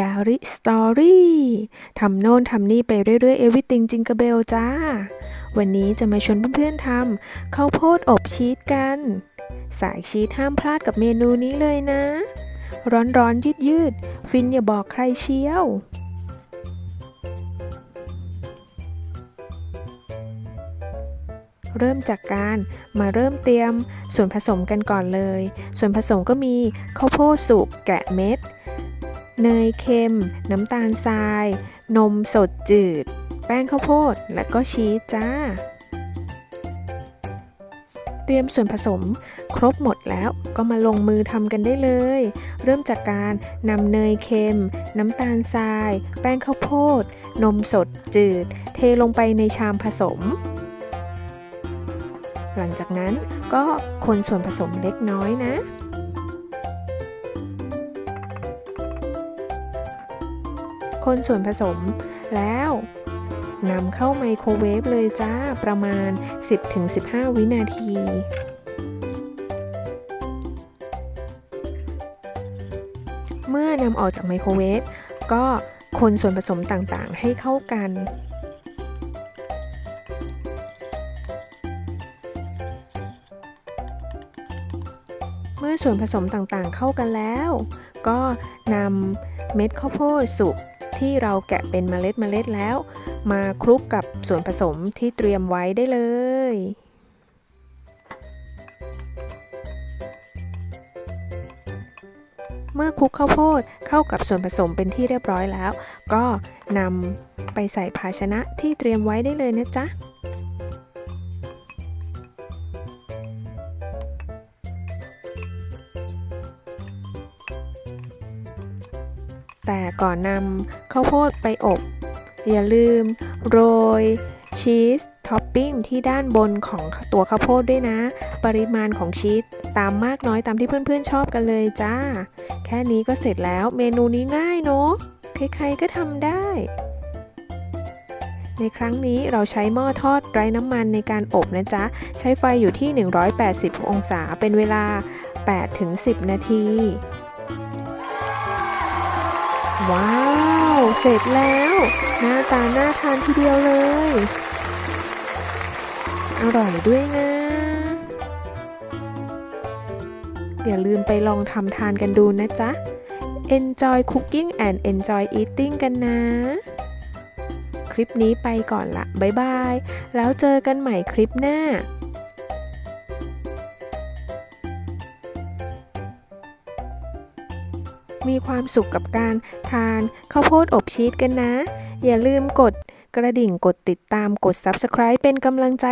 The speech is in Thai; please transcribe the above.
ดาริสตอรี่ทำโน่นทำนี่ไปเรื่อยๆ everything จิงกระเบลจ้า วันนี้จะมาชวนเพื่อนๆทำข้าวโพดอบชีสกัน สายชีสห้ามพลาดกับเมนูนี้เลยนะ ร้อนๆยืดๆ ฟินอย่าบอกใครเชียวเริ่มจากการมาเริ่มเตรียมส่วนผสมกันก่อนเลย ส่วนผสมก็มีข้าวโพดสุกแกะเม็ด เนยเค็ม น้ำตาลทราย นมสดจืด แป้งข้าวโพด และก็ชีสจ้า เตรียมส่วนผสมครบหมดแล้วก็มาลงมือทำกันได้เลย เริ่มจากการนำเนยเค็ม น้ำตาลทราย แป้งข้าวโพด นมสดจืด เทลงไปในชามผสม หลังจากนั้นก็คนส่วนผสมเล็กน้อยนะ คนส่วนผสม แล้วนำเข้าไมโครเวฟเลยจ้าประมาณ 10-15 วินาทีเมื่อนำออกจากไมโครเวฟก็คนส่วนผสมต่างๆ ให้เข้ากัน เมื่อส่วนผสมต่างๆเข้ากันแล้ว ก็นำเม็ดข้าวโพดสุก ที่เราแกะเป็นเมล็ดเมล็ดแล้ว มาคลุกกับส่วนผสมที่เตรียมไว้ได้เลยเมื่อคลุกข้าวโพดเข้ากับส่วนผสมเป็นที่เรียบร้อยแล้ว ก็นำไปใส่ภาชนะที่เตรียมไว้ได้เลยนะจ๊ะ แต่ก่อนนำข้าวโพดไปอบ อย่าลืมโรย ชีสท็อปปิ้งที่ด้านบนของตัวข้าวโพดด้วยนะ ปริมาณของชีสตามมากน้อยตามที่เพื่อนๆชอบกันเลยจ้า แค่นี้ก็เสร็จแล้วเมนูนี้ง่ายเนาะใครๆก็ทำได้ ในครั้งนี้เราใช้หม้อทอดไร้น้ำมันในการอบนะจ๊ะ ใช้ไฟอยู่ที่ 180 องศาเป็นเวลา 8-10 นาที ว้าว เสร็จแล้ว หน้าตาน่าทานทีเดียวเลย อร่อยด้วยนะ อย่าลืมไปลองทำทานกันดูนะจ๊ะ Enjoy cooking and enjoy eating กันนะ คลิปนี้ไปก่อนละบ๊ายบาย แล้วเจอกันใหม่คลิปหน้า มีความสุขกับการทานข้าวโพดอบชีสกันนะ อย่าลืมกดกระดิ่งกดติดตามกด Subscribe เป็นกำลังใจ